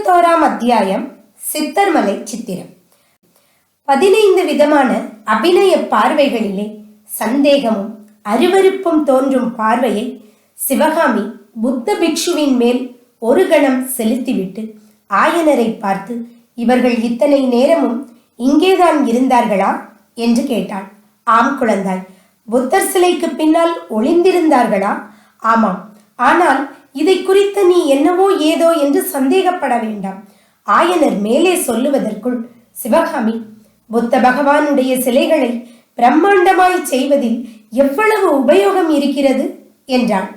இருபத்தோராம் அத்தியாயம் சித்தர்மலை சித்திரம். பதினைந்து விதமான அபிநய பார்வைகளிலே சந்தேகமும் அருவருப்பும் தோன்றும் பார்வையை சிவகாமி புத்த பிக்ஷுவின் மேல் ஒரு கணம் செலுத்திவிட்டு ஆயனரை பார்த்து இவர்கள் இத்தனை நேரமும் இங்கேதான் இருந்தார்களா? என்று கேட்டாள். ஆம் குழந்தாய் புத்தர் சிலைக்கு பின்னால் ஒளிந்திருந்தார்களா? ஆமாம் ஆனால் இதை குறித்து நீ என்னவோ ஏதோ என்று சந்தேகப்பட வேண்டாம். ஆயனர் மேலே சொல்லுவதற்குள் சிவகாமி புத்த பகவானுடைய சிலைகளை பிரம்மாண்டமாய் செய்வதில் எவ்வளவு உபயோகம் இருக்கிறது? என்றான்.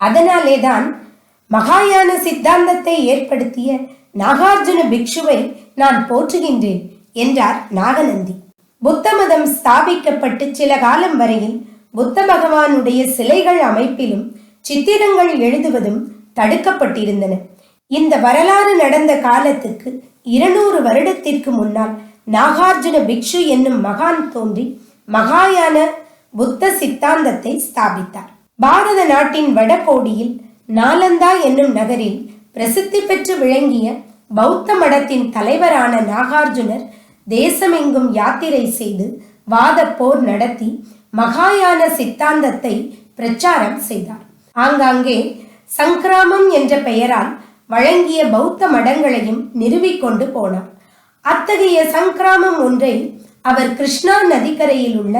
அதனாலேதான் மகாயான சித்தாந்தத்தை ஏற்படுத்திய நாகார்ஜுன பிக்ஷுவை நான் போற்றுகின்றேன் என்றார் நாகநந்தி. புத்த மதம் ஸ்தாபிக்கப்பட்டு சில காலம் வரையில் புத்த பகவானுடைய சிலைகள் அமைப்பிலும் சித்திரங்கள் எழுதுவதும் தடுக்கப்பட்டிருந்தன. இந்த வரலாறு நடந்த காலத்துக்கு இருநூறு வருடத்திற்கு முன்னால் நாகார்ஜுன பிக்ஷு என்னும் மகான் தோன்றி மகாயான புத்த சித்தாந்தத்தை ஸ்தாபித்தார். பாரத நாட்டின் வடகோடியில் நாலந்தா என்னும் நகரில் பிரசித்தி பெற்று விளங்கிய பௌத்த மடத்தின் தலைவரான நாகார்ஜுனர் தேசமெங்கும் யாத்திரை செய்து வாத போர் நடத்தி மகாயான சித்தாந்தத்தை பிரச்சாரம் செய்தார். ஆங்காங்கே சங்கிராமம் என்ற பெயரால் வழங்கிய பௌத்த மடங்களையும் நிறுவிக்கொண்டு போனார். அத்தகைய சங்கிராமம் ஒன்றை அவர் கிருஷ்ணா நதிக்கரையில் உள்ள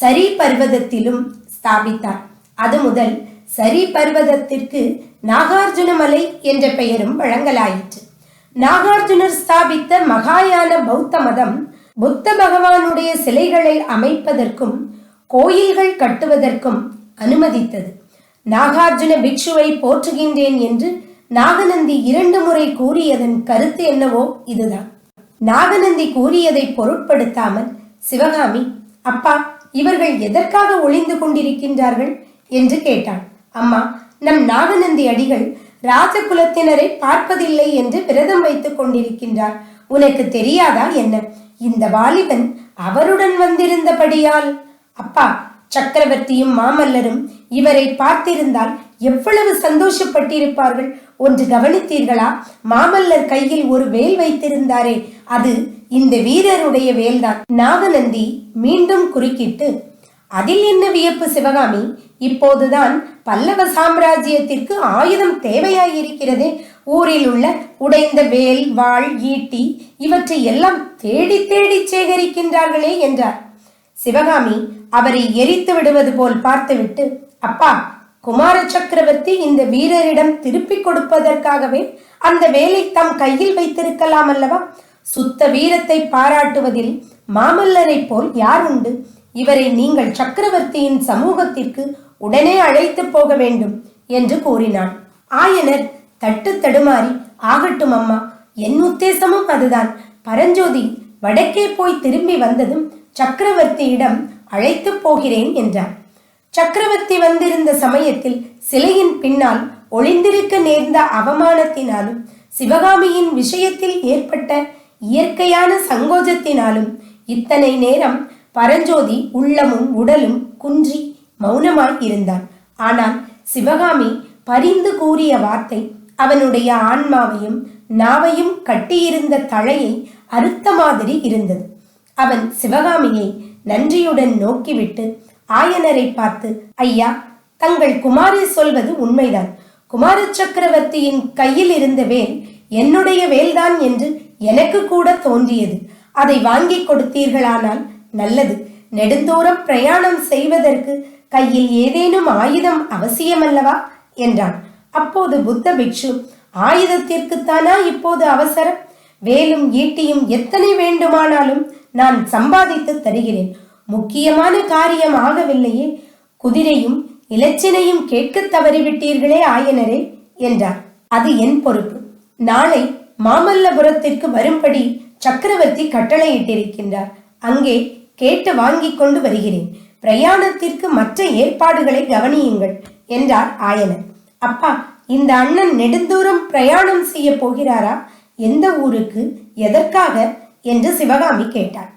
சரி பர்வதத்திலும் ஸ்தாபித்தார். அது முதல் சரி பர்வதத்திற்கு நாகார்ஜுன மலை என்ற பெயரும் வழங்கலாயிற்று. நாகார்ஜுனர் ஸ்தாபித்த மகாயான பௌத்த மதம் புத்த பகவானுடைய சிலைகளை அமைப்பதற்கும் கோயில்கள் கட்டுவதற்கும் அனுமதித்தது. நாகார்ஜுன பிக்ஷுவை போற்றுகின்றேன் என்று நாகநந்தி இரண்டு முறை கூறியதன் கருத்து என்னவோ இதுதான். நாகநந்தி கூறியதை பொருட்படுத்தாமல் சிவகாமி அப்பா இவர்கள் எதற்காக ஒளிந்து கொண்டிருக்கின்றார்கள்? என்று கேட்டான். அம்மா நம் நாகநந்தி அடிகள் ராஜகுலத்தினரை பார்ப்பதில்லை என்று விரதம் வைத்துக் கொண்டிருக்கின்றார். உனக்கு தெரியாதா என்ன? இந்த வாலிபன் அவருடன் வந்திருந்தபடியால். அப்பா சக்கரவர்த்தியும் மாமல்லரும் இவரை பார்த்திருந்தால் எவ்வளவு சந்தோஷப்பட்டிருப்பார்கள். ஒன்று கவனித்தீர்களா? மாமல்லர் கையில் ஒரு வேல் வைத்திருந்தாரே. அது இந்த வீரருடைய வேல்தான். நாகநந்தி மீண்டும் குறுக்கிட்டு அதில் என்ன வியப்பு சிவகாமி? இப்போதுதான் பல்லவ சாம்ராஜ்யத்திற்கு ஆயுதம் தேவையாயிருக்கிறதே. ஊரில் உள்ள உடைந்த வேல் வாள் ஈட்டி இவற்றை எல்லாம் தேடி தேடி சேகரிக்கின்றார்களே என்றார். சிவகாமி அவரை எரித்து விடுவது போல் பார்த்துவிட்டு அப்பா குமார சக்கரவர்த்தி இந்த வீரரிடம் திருப்பிக் கொடுப்பதற்காகவே அந்த வேலை தம் கையில் வைத்திருக்கலாம் அல்லவா? சுத்த வீரத்தை பாராட்டுவதில் மாமல்லரை போல் யார் உண்டு? இவரை நீங்கள் சக்கரவர்த்தியின் சமூகத்திற்கு உடனே அழைத்து போக வேண்டும் என்று கூறினான் ஆயனர் தட்டு தடுமாறி ஆகட்டும் அம்மா என் உத்தேசமும் அதுதான். பரஞ்சோதி வடக்கே போய் திரும்பி வந்ததும் சக்கரவர்த்தியிடம் அழைத்து போகிறேன் என்றார் சக்கரவர்த்தி வந்திருந்த சமயத்தில் சிலையின் பின்னால் ஒளிந்திருக்க நேர்ந்த அவமானத்தினாலும் சிவகாமியின் விஷயத்தில் ஏற்பட்ட இயற்கையான சங்கோஜத்தினாலும் இத்தனை நேரம் பரஞ்சோதி உள்ளமும் உடலும் குன்றி மௌனமாய் இருந்தான். ஆனால் சிவகாமி பரிந்து கூறிய வார்த்தை அவனுடைய ஆன்மாவையும் நாவையும் கட்டியிருந்த தழையை அறுத்த மாதிரி இருந்தது. அவன் சிவகாமியை நன்றியுடன் நோக்கிவிட்டு ஆயனரை பார்த்து ஐயா தங்கள் குமாரி சொல்வது உண்மைதான். குமார சக்கரவர்த்தியின் கையில் இருந்த வேல் என்னுடைய வேல்தான் என்று எனக்கு கூட தோன்றியது. அதை வாங்கி கொடுத்தீர்களானால் நல்லது. நெடுந்தூரம் பிரயாணம் செய்வதற்கு கையில் ஏதேனும் ஆயுதம் அவசியமல்லவா? என்றான். அப்போது புத்த பிக்ஷு ஆயுதத்திற்குத்தானா இப்போது அவசரம்? வேலும் ஈட்டியும் எத்தனை வேண்டுமானாலும் நான் சம்பாதித்து தருகிறேன். முக்கியமான காரியம் ஆகவில்லையே. குதிரையும் இலச்சினையும் கேட்க தவறிவிட்டீர்களே ஆயனரே என்றார். அது என் பொறுப்பு. நாளை மாமல்லபுரத்திற்கு வரும்படி சக்கரவர்த்தி கட்டளையிட்டிருக்கின்றார். அங்கே கேட்டு வாங்கிக் கொண்டு வருகிறேன். பிரயாணத்திற்கு மற்ற ஏற்பாடுகளை கவனியுங்கள் என்றார் ஆயனர். அப்பா இந்த அண்ணன் நெடுந்தூரம் பிரயாணம் செய்ய போகிறாரா? எந்த ஊருக்கு? எதற்காக? என்று சிவகாமி கேட்டார்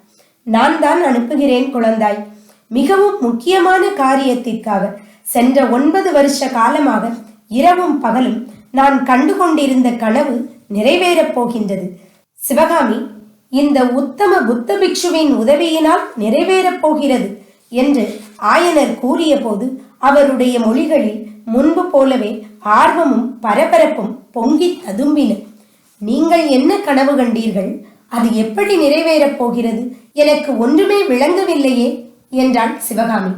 நான் தான் அனுப்புகிறேன் குழந்தாய். மிகவும் முக்கியமான காரியத்திற்காக சென்ற ஒன்பது வருஷ காலமாக இரவும் பகலும் நான் கண்டு கொண்டிருந்த கனவு நிறைவேறப் போகின்றது. சிவகாமி இந்த உத்தம புத்த பிக்ஷுவின் உதவியினால் நிறைவேறப் போகிறது என்று ஆயனர் கூறியபோது அவருடைய மொழிகளில் முன்பு போலவே ஆர்வமும் பரபரப்பும் பொங்கி ததும்பின. நீங்கள் என்ன கனவு கண்டீர்கள்? அது எப்படி நிறைவேறப் போகிறது? எனக்கு ஒன்றுமே விளங்கவில்லையே என்றாள் சிவகாமி.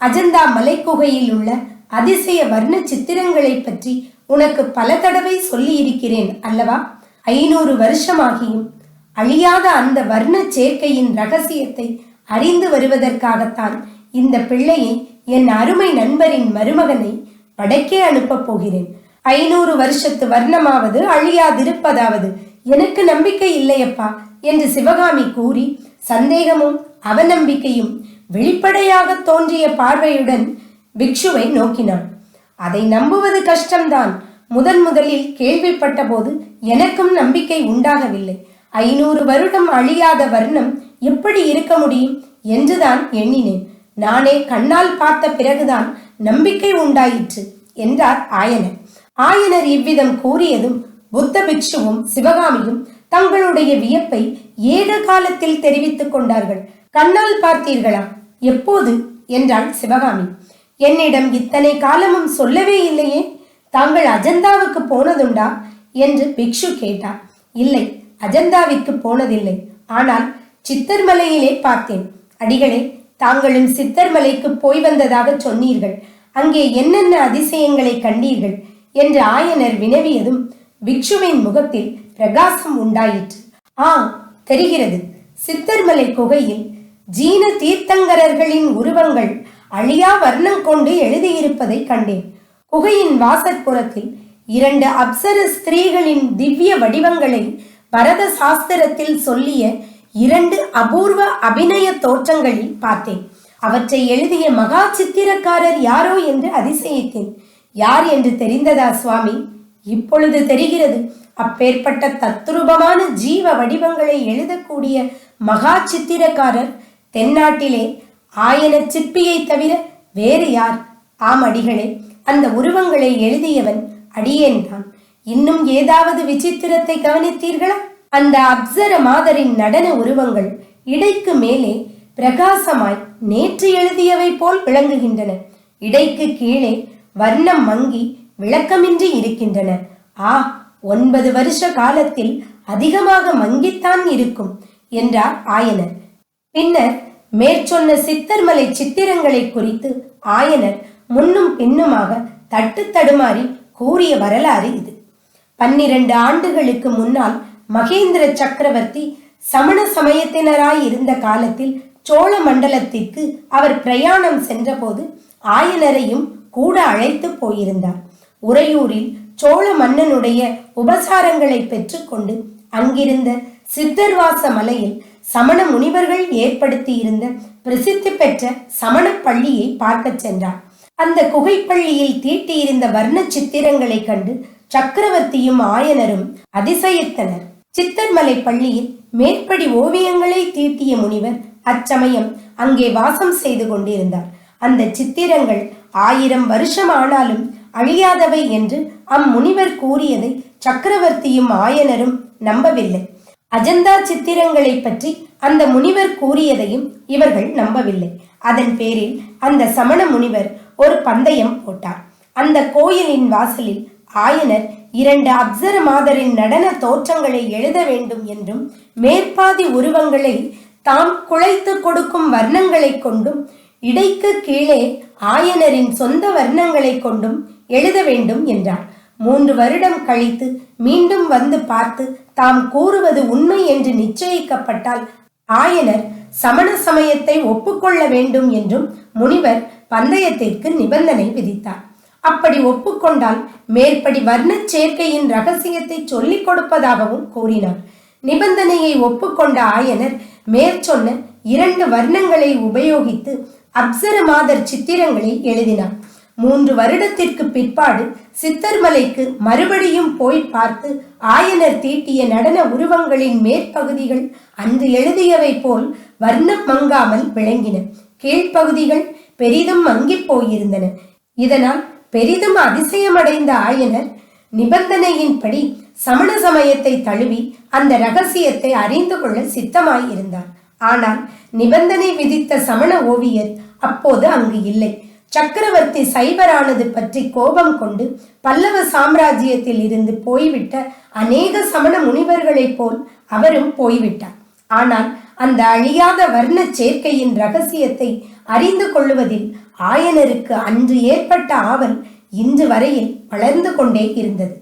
அஜந்தா மலைக்குகையில் உள்ள அதிசய வர்ண சித்திரங்களை பற்றி உனக்கு பல தடவை சொல்லி இருக்கிறேன் அல்லவா? ஐநூறு வருஷமாகியும் அழியாத அந்த வர்ண சேர்க்கையின் ரகசியத்தை அறிந்து வருவதற்காகத்தான் இந்த பிள்ளையை என் அருமை நண்பரின் மருமகனை வடக்கே அனுப்பப் போகிறேன். ஐநூறு வருஷத்து வர்ணமாவது அழியாதிருப்பதாவது எனக்கு நம்பிக்கை இல்லையப்பா என்று சிவகாமி கூறி சந்தேகமும் அவநம்பிக்கையும் வெளிப்படையாக தோன்றிய பார்வையுடன் பிக்ஷுவை நோக்கினான். அதை நம்புவது கஷ்டம்தான். முதன் முதலில் கேள்விப்பட்ட போது எனக்கும் நம்பிக்கை உண்டாகவில்லை. ஐநூறு வருடம் அழியாத வர்ணம் எப்படி இருக்க முடியும் என்றுதான் எண்ணினேன். நானே கண்ணால் பார்த்த பிறகுதான் நம்பிக்கை உண்டாயிற்று என்றார் ஆயனர். ஆயனர் இவ்விதம் கூறியதும் புத்த பிக்ஷுவும் சிவகாமியும் தங்களுடைய வியப்பை ஏக காலத்தில் தெரிவித்துக் கொண்டார்கள். கண்ணால் பார்த்தீர்களா? எப்போது? என்றாள் சிவகாமி. என்னிடம் இத்தனை காலமும் சொல்லவே இல்லையே. தாங்கள் அஜந்தாவுக்கு போனதுண்டா? என்று பிக்ஷு கேட்டார். இல்லை அஜந்தாவிற்கு போனதில்லை. ஆனால் சித்தர்மலையிலே பார்த்தேன். அடிகளே தாங்களும் சித்தர்மலைக்கு போய் வந்ததாக சொன்னீர்கள். அங்கே என்னென்ன அதிசயங்களை கண்டீர்கள்? என்று ஆயனர் வினவியதும் பிக்ஷுவின் முகத்தில் பிரகாசம் உண்டாயிற்று. ஆ தெரிகிறது. சித்தர்மலை குகையில் ஜீன தீர்த்தங்கரர்களின் உருவங்கள் அழியா வர்ணம் கொண்டு எழுதியிருப்பதை கண்டேன். குகையின் வாசற்புறத்தில் இரண்டு அப்சர ஸ்திரீகளின் திவ்ய வடிவங்களை பரத சாஸ்திரத்தில் சொல்லிய இரண்டு அபூர்வ அபிநய தோற்றங்களில் பார்த்தேன். அவற்றை எழுதிய மகா சித்திரக்காரர் யாரோ என்று அதிசயித்தேன். யார் என்று தெரிந்ததா சுவாமி? இப்பொழுது தெரிகிறது அப்பேற்பட்ட தத்ரூபமான ஜீவ வடிவங்களை எழுதக்கூடிய மகா சித்திரக்காரர் தென்னாட்டிலே ஆயன சிற்பியை தவிர வேறு யார்? ஆம் அடிகளே அந்த உருவங்களை எழுதியவன் அடியேன்தான் இன்னும் ஏதாவது விசித்திரத்தை கவனித்தீர்களா? அந்த அப்சர மாதரின் நடன உருவங்கள் இடைக்கு மேலே பிரகாசமாய் நேற்று எழுதியவை போல் விளங்குகின்றன. இடைக்கு கீழே வர்ணம் மங்கி விளக்கமின்றி இருக்கின்றன. ஆ ஒன்பது வருஷ காலத்தில் அதிகமாக மங்கித்தான் இருக்கும் என்றார் ஆயனர். பின்னர் மேற்சொன்ன சித்தர்மலை சித்திரங்களை குறித்து ஆயனர் முன்னும் பின்னுமாக தட்டு தடுமாறி கூறிய வரலாறு இது. பன்னிரண்டு ஆண்டுகளுக்கு முன்னால் மகேந்திர சக்கரவர்த்தி சமண சமயத்தினராய் இருந்த காலத்தில் சோழ மண்டலத்திற்கு அவர் பிரயாணம் சென்றபோது ஆயனரையும் கூட அழைத்து போயிருந்தார். உறையூரில் சோழ மன்னனுடைய உபசாரங்களை பெற்றுக்கொண்டு அங்கிருந்த சித்தர்வாச மலையில் சமண முனிவர்கள் ஏற்படுத்தி இருந்த பிரசித்தி பெற்ற சமண பள்ளியை பார்க்கச் சென்றார். அந்த குகைப்பள்ளியில் தீட்டியிருந்த வர்ண சித்திரங்களை கண்டு சக்கரவர்த்தியும் ஆயனரும் அதிசயித்தனர். சித்தர்மலை பள்ளியில் மேற்படி ஓவியங்களை தீட்டிய முனிவர் அச்சமயம் அங்கே வாசம் செய்து கொண்டிருந்தார். அந்த சித்திரங்கள் ஆயிரம் வருஷம் ஆனாலும் அழியாதவை என்று அம்முனிவர் கூறியதை சக்கரவர்த்தியும் ஆயனரும் நம்பவில்லை. அஜந்தா சித்திரங்களை பற்றி அந்த முனிவர் கூறியதையும் இவர்கள் நம்பவில்லை. அதன் பேரில் அந்த சமண முனிவர் ஒரு பந்தயம் போட்டார். அந்த கோயிலின் வாசலில் ஆயனர் இரண்டு அப்சர மாதரின் நடன தோற்றங்களை எழுத வேண்டும் என்றும் மேற்பாதி உருவங்களை தாம் குழைத்து கொடுக்கும் வர்ணங்களை கொண்டும் இடைக்கு கீழே ஆயனரின் சொந்த வர்ணங்களை கொண்டும் எழுத வேண்டும் என்றார் மூன்று வருடம் கழித்து மீண்டும் வந்து பார்த்து தாம் கூறுவது உண்மை என்று நிச்சயிக்கப்பட்டால் ஆயனர் சமண சமயத்தை ஒப்புக்கொள்ள வேண்டும் என்றும் முனிவர் பந்தயத்திற்கு நிபந்தனை விதித்தார். அப்படி ஒப்புக்கொண்டால் மேற்படி வர்ண சேர்க்கையின் ரகசியத்தை சொல்லிக் கொடுப்பதாகவும் கூறினார். நிபந்தனையை ஒப்புக்கொண்ட ஆயனர் மேற்சொன்ன இரண்டு வர்ணங்களை உபயோகித்து அப்சர மாதர் சித்திரங்களை எழுதினார். மூன்று வருடத்திற்கு பிற்பாடு சித்தர்மலைக்கு மறுபடியும் போய் பார்த்து ஆயனர் தீட்டிய நடன உருவங்களின் மேற்பகுதிகள் அன்று எழுதியவை போல் வர்ணம் மங்காமல் விளங்கின. கீழ்ப்பகுதிகள் பெரிதும் மங்கிப் போயிருந்தன. இதனால் பெரிதும் அதிசயமடைந்த ஆயனர் நிபந்தனையின்படி சமண சமயத்தை தழுவி அந்த ரகசியத்தை அறிந்து கொள்ள சித்தமாயிருந்தார். ஆனால் நிபந்தனை விதித்த சமண ஓவியர் அப்போது அங்கு இல்லை. சக்கரவர்த்தி சைபரானது பற்றி கோபம் கொண்டு பல்லவ சாம்ராஜ்யத்தில் இருந்து போய்விட்ட அநேக சமண முனிவர்களைப் போல் அவரும் போய்விட்டார். ஆனால் அந்த அழியாத வர்ண சேர்க்கையின் ரகசியத்தை அறிந்து கொள்ளுவதில் ஆயனருக்கு அன்று ஏற்பட்ட ஆவல் இன்று வரையில் வளர்ந்து கொண்டே இருந்தது.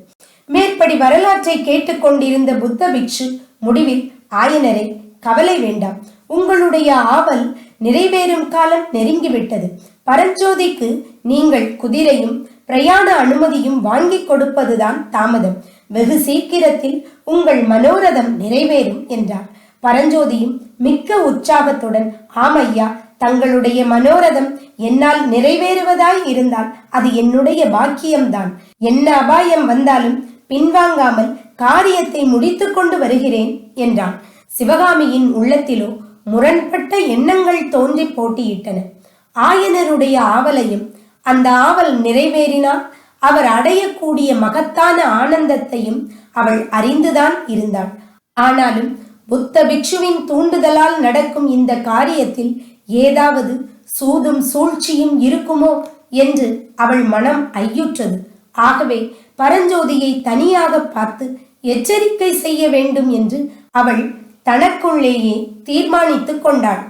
மேற்படி வரலாற்றை கேட்டுக்கொண்டிருந்த புத்த பிக்ஷு முடிவில் ஆயனரை கவலை வேண்டாம். உங்களுடைய ஆவல் நிறைவேறும் காலம் நெருங்கிவிட்டது. பரஞ்சோதிக்கு நீங்கள் குதிரையும் பிரயாண அனுமதியும் வாங்கி கொடுப்பதுதான் தாமதம். வெகு சீக்கிரத்தில் உங்கள் மனோரதம் நிறைவேறும் என்றார். பரஞ்சோதியும் மிக்க உற்சாகத்துடன் ஆமையா தங்களுடைய மனோரதம் என்னால் நிறைவேறுவதாய் இருந்தால் அது என்னுடைய பாக்கியம்தான். என்ன அபாயம் வந்தாலும் பின்வாங்காமல் காரியத்தை முடித்து கொண்டு வருகிறேன் என்றான். சிவகாமியின் உள்ளத்திலோ முரண்பட்ட எண்ணங்கள் தோன்றி போட்டியிட்டன. ஆயனருடைய ஆவலையும் அந்த ஆவல் நிறைவேறினால் அவர் அடையக்கூடிய மகத்தான ஆனந்தத்தையும் அவள் அறிந்துதான் இருந்தாள். ஆனாலும் புத்த பிக்ஷுவின் தூண்டுதலால் நடக்கும் இந்த காரியத்தில் ஏதாவது சூதும் சூழ்ச்சியும் இருக்குமோ என்று அவள் மனம் ஐயுற்றது. ஆகவே பரஞ்சோதியை தனியாக பார்த்து எச்சரிக்கை செய்ய வேண்டும் என்று அவள் தனக்குள்ளேயே தீர்மானித்துக் கொண்டாள்.